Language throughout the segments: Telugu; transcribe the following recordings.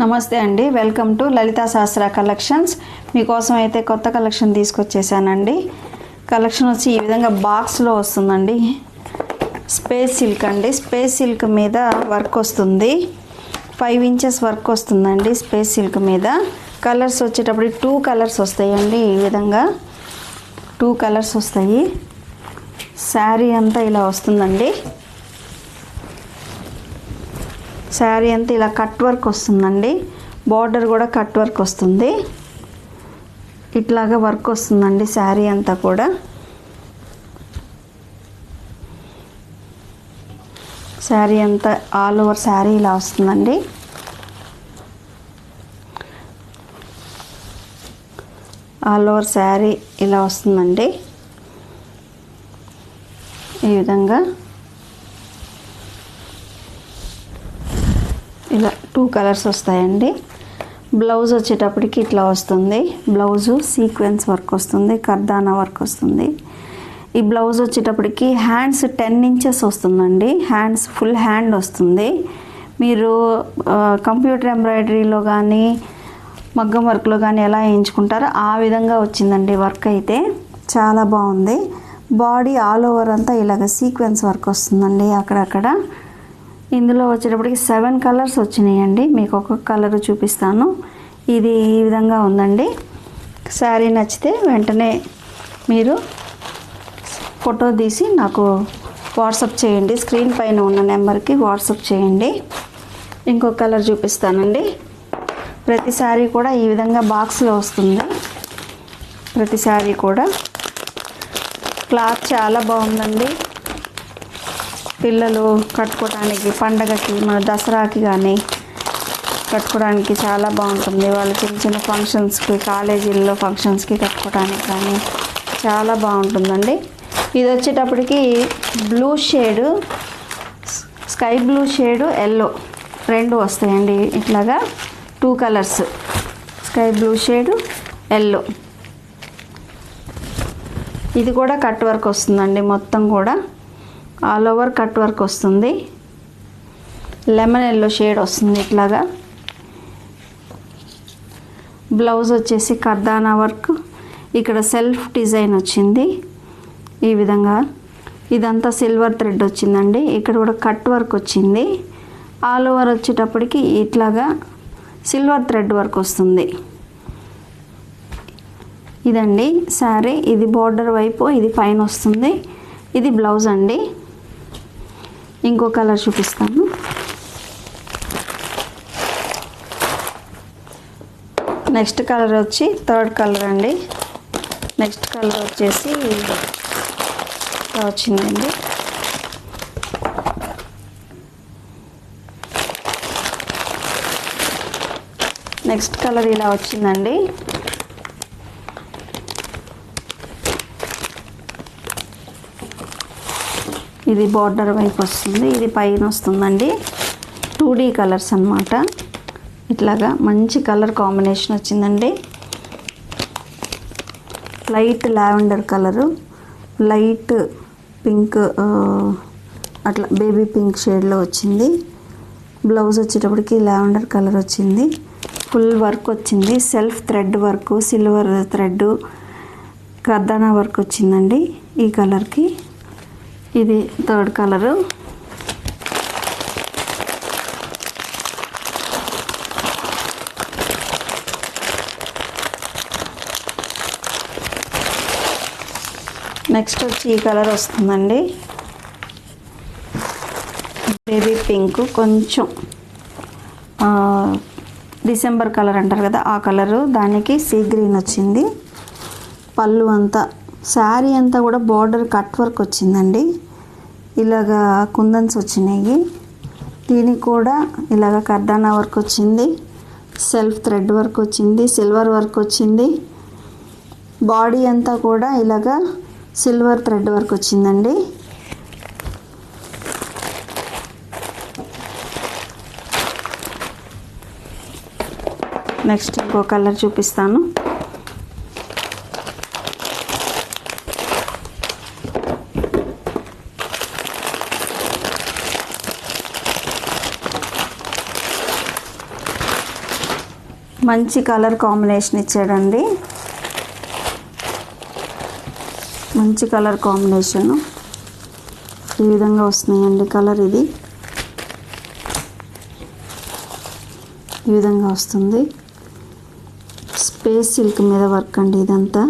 నమస్తే అండి. వెల్కమ్ టు లలితా శాస్త్ర కలెక్షన్స్ మీకోసం అయితే కొత్త కలెక్షన్ తీసుకొచ్చేసానండి. కలెక్షన్ వచ్చి ఈ విధంగా బాక్స్లో వస్తుందండి. స్పేస్ సిల్క్ అండి. స్పేస్ సిల్క్ మీద వర్క్ వస్తుంది. ఫైవ్ ఇంచెస్ వర్క్ వస్తుందండి స్పేస్ సిల్క్ మీద. కలర్స్ వచ్చేటప్పుడు టూ కలర్స్ వస్తాయండి ఈ విధంగా. టూ కలర్స్ వస్తాయి. శారీ అంతా ఇలా వస్తుందండి. శారీ అంతా ఇలా కట్ వర్క్ వస్తుందండి. బార్డర్ కూడా కట్ వర్క్ వస్తుంది. ఇట్లాగా వర్క్ వస్తుందండి శారీ అంతా కూడా. శారీ అంతా ఆల్ ఓవర్ శారీ ఇలా వస్తుందండి. ఆల్ ఓవర్ శారీ ఇలా వస్తుందండి. ఈ విధంగా ఇలా టూ కలర్స్ వస్తాయండి. బ్లౌజ్ వచ్చేటప్పటికి ఇట్లా వస్తుంది. బ్లౌజు సీక్వెన్స్ వర్క్ వస్తుంది కర్దానా వర్క్ వస్తుంది. ఈ బ్లౌజ్ వచ్చేటప్పటికి హ్యాండ్స్ టెన్ ఇంచెస్ వస్తుందండి. హ్యాండ్స్ ఫుల్ హ్యాండ్ వస్తుంది. మీరు కంప్యూటర్ ఎంబ్రాయిడరీలో కానీ మగ్గం వర్క్లో కానీ ఎలా వేయించుకుంటారో ఆ విధంగా వచ్చిందండి వర్క్ అయితే. చాలా బాగుంది. బాడీ ఆల్ ఓవర్ అంతా ఇలాగ సీక్వెన్స్ వర్క్ వస్తుందండి అక్కడక్కడ. ఇందులో వచ్చేటప్పటికి సెవెన్ కలర్స్ వచ్చినాయండి. మీకు ఒక్కొక్క కలర్ చూపిస్తాను. ఇది ఈ విధంగా ఉందండి. శారీ నచ్చితే వెంటనే మీరు ఫోటో తీసి నాకు వాట్సప్ చేయండి. స్క్రీన్ పైన ఉన్న నెంబర్కి వాట్సప్ చేయండి. ఇంకొక కలర్ చూపిస్తానండి. ప్రతి శారీ కూడా ఈ విధంగా బాక్స్లో వస్తుంది. ప్రతి శారీ కూడా. క్లాత్ చాలా బాగుందండి. పిల్లలు కట్టుకోవడానికి పండగకి మన దసరాకి కానీ కట్టుకోవడానికి చాలా బాగుంటుంది. వాళ్ళు చిన్న చిన్న ఫంక్షన్స్కి కాలేజీల్లో ఫంక్షన్స్కి కట్టుకోవడానికి కానీ చాలా బాగుంటుందండి. ఇది వచ్చేటప్పటికి blue shade sky blue shade yellow రెండు వస్తాయండి ఇట్లాగా two colours. Sky blue shade yellow. ఇది కూడా కట్ వర్క్ వస్తుందండి మొత్తం కూడా. ఆల్ ఓవర్ కట్ వర్క్ వస్తుంది. లెమన్ ఎల్లో షేడ్ వస్తుంది ఇట్లాగా. బ్లౌజ్ వచ్చేసి కర్దానా వర్క్ ఇక్కడ సెల్ఫ్ డిజైన్ వచ్చింది. ఈ విధంగా. ఇదంతా సిల్వర్ థ్రెడ్ వచ్చిందండి. ఇక్కడ కూడా కట్ వర్క్ వచ్చింది. ఆల్ ఓవర్ వచ్చేటప్పటికి ఇట్లాగా సిల్వర్ థ్రెడ్ వర్క్ వస్తుంది. ఇదండి శారీ ఇది బార్డర్ వైపు ఇది పైన వస్తుంది. ఇది బ్లౌజ్ అండి. ఇంకో కలర్ చూపిస్తాను. నెక్స్ట్ కలర్ వచ్చి థర్డ్ కలర్ అండి. నెక్స్ట్ కలర్ వచ్చేసి వచ్చిందండి. నెక్స్ట్ కలర్ ఇలా వచ్చిందండి. ఇది బార్డర్ వైపు వస్తుంది. ఇది పైన వస్తుందండి. టూ డీ కలర్స్ అనమాట ఇట్లాగా మంచి కలర్ కాంబినేషన్ వచ్చిందండి. Light lavender colour light pink అట్లా బేబీ పింక్ షేడ్లో వచ్చింది. బ్లౌజ్ వచ్చేటప్పటికి లావెండర్ కలర్ వచ్చింది. ఫుల్ వర్క్ వచ్చింది. Self thread work silver thread కర్దానా work వచ్చిందండి ఈ కలర్కి ఇది థర్డ్ కలరు. నెక్స్ట్ వచ్చి ఈ కలర్ వస్తుందండి. బేబీ పింక్ కొంచెం డిసెంబర్ కలర్ అంటారు కదా ఆ కలరు. దానికి సీ గ్రీన్ వచ్చింది. పళ్ళు అంతా శారీ అంతా కూడా బార్డర్ కట్ వర్క్ వచ్చిందండి. ఇలాగా కుందన్స్ వచ్చినాయి. దీనికి కూడా ఇలాగ కర్దానా వర్క్ వచ్చింది. సెల్ఫ్ థ్రెడ్ వర్క్ వచ్చింది సిల్వర్ వర్క్ వచ్చింది. బాడీ అంతా కూడా ఇలాగా సిల్వర్ థ్రెడ్ వర్క్ వచ్చిందండి. నెక్స్ట్ ఇంకో కలర్ చూపిస్తాను. మంచి కలర్ కాంబినేషన్ ఇచ్చాడండి. మంచి కలర్ కాంబినేషను. ఈ విధంగా వస్తున్నాయండి కలర్ ఇది. ఈ విధంగా వస్తుంది. స్పేస్ సిల్క్ మీద వర్క్ అండి ఇదంతా.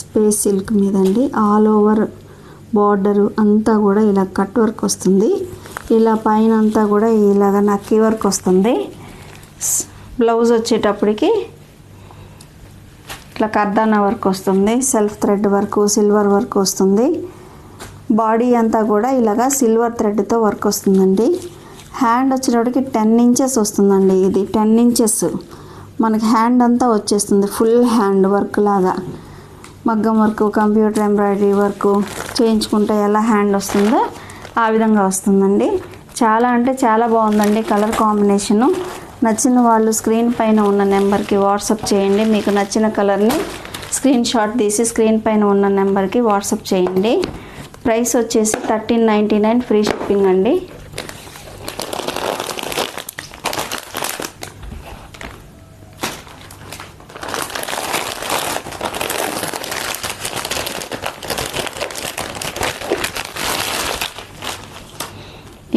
స్పేస్ సిల్క్ మీద అండి ఆల్ ఓవర్ బార్డరు అంతా కూడా ఇలా కట్ వర్క్ వస్తుంది. ఇలా పైన అంతా కూడా ఇలాగ నక్కీ వర్క్ వస్తుంది. బ్లౌజ్ వచ్చేటప్పటికి ఇట్లా కర్దానా వర్క్ వస్తుంది self thread work silver work వస్తుంది. బాడీ అంతా కూడా ఇలాగా సిల్వర్ థ్రెడ్తో వర్క్ వస్తుందండి. హ్యాండ్ వచ్చేటప్పటికి టెన్ ఇంచెస్ వస్తుందండి ఇది టెన్ ఇంచెస్ మనకి హ్యాండ్ అంతా వచ్చేస్తుంది ఫుల్ హ్యాండ్ వర్క్ లాగా. మగ్గం వర్క్ కంప్యూటర్ ఎంబ్రాయిడరీ వర్క్ చేయించుకుంటే ఎలా హ్యాండ్ వస్తుందో ఆ విధంగా వస్తుందండి. చాలా అంటే చాలా బాగుందండి కలర్ కాంబినేషను నచ్చిన వాళ్ళు స్క్రీన్ పైన ఉన్న నెంబర్కి వాట్సప్ చేయండి. మీకు నచ్చిన కలర్ని స్క్రీన్ షాట్ తీసి స్క్రీన్ పైన ఉన్న నెంబర్కి వాట్సప్ చేయండి. ప్రైస్ వచ్చేసి thirteen ninety nine free shipping అండి.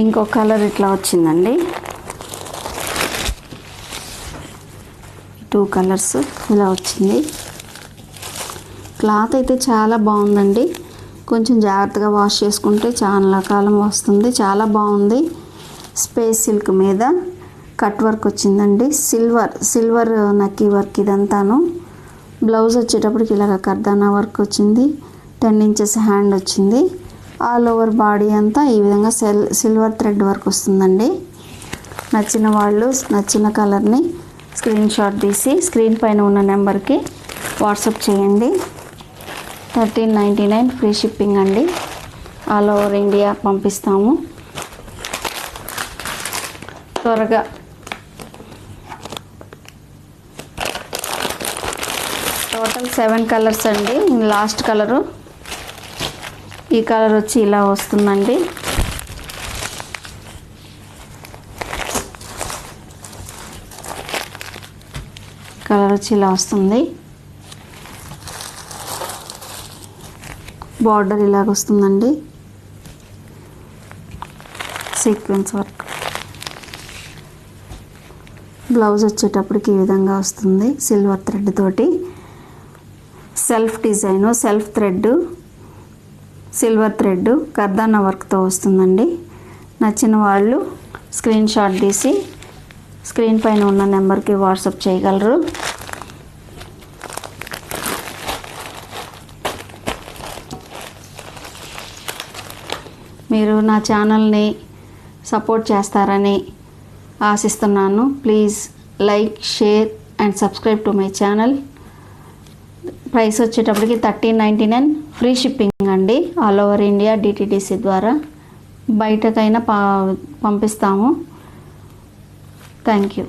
ఇంకో కలర్ ఇట్లా వచ్చిందండి. టూ కలర్స్ ఇలా వచ్చింది. క్లాత్ అయితే చాలా బాగుందండి. కొంచెం జాగ్రత్తగా వాష్ చేసుకుంటే చాలా కాలం వస్తుంది. చాలా బాగుంది. స్పేస్ సిల్క్ మీద కట్ వర్క్ వచ్చిందండి. సిల్వర్ సిల్వర్ నక్కి వర్క్ ఇదంతాను. బ్లౌజ్ వచ్చేటప్పటికి ఇలాగ కర్దానా వర్క్ వచ్చింది. టెన్ ఇంచెస్ హ్యాండ్ వచ్చింది. ఆల్ ఓవర్ బాడీ అంతా ఈ విధంగా సెల్ సిల్వర్ థ్రెడ్ వర్క్ వస్తుందండి. నచ్చిన వాళ్ళు నచ్చిన కలర్ని స్క్రీన్ షాట్ తీసి స్క్రీన్ పైన ఉన్న నెంబర్కి వాట్సాప్ చేయండి. Thirteen ninety nine free shipping అండి. ఆల్ ఓవర్ ఇండియా పంపిస్తాము. త్వరగా. టోటల్ సెవెన్ కలర్స్ అండి. Last colour. ఈ కలర్ వచ్చి ఇలా వస్తుందండి. కలర్ వచ్చి ఇలా వస్తుంది. బార్డర్ ఇలాగ వస్తుందండి. సీక్వెన్స్ వర్క్ బ్లౌజ్ వచ్చేటప్పటికి ఈ విధంగా వస్తుంది సిల్వర్ థ్రెడ్ తోటి. Self design self thread silver thread కర్దాన వర్క్తో వస్తుందండి. నచ్చిన వాళ్ళు స్క్రీన్ షాట్ తీసి స్క్రీన్ పైన ఉన్న నెంబర్కి వాట్సాప్ చేయగలరు. మీరు నా ఛానల్ని సపోర్ట్ చేస్తారని ఆశిస్తున్నాను. Please like share and subscribe to my channel. Price వచ్చేటప్పటికి thirteen ninety nine. Free shipping అండి. ఆల్ ఓవర్ ఇండియా డిటిడిసి ద్వారా బయటకైనా పా పంపిస్తాము. Thank you.